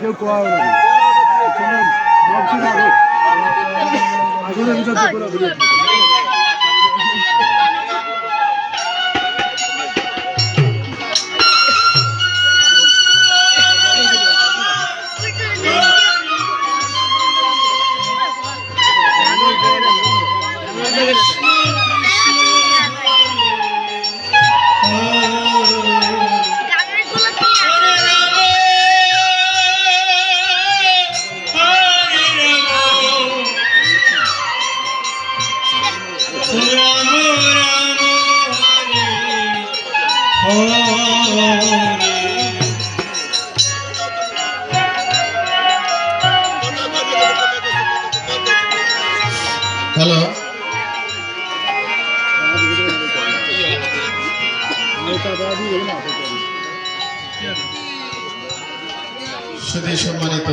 কেউ কোয়া হবে না। ভাবছি না। আসলে বিচার করে দিলে। হ্যালো সুধী সম্মানিত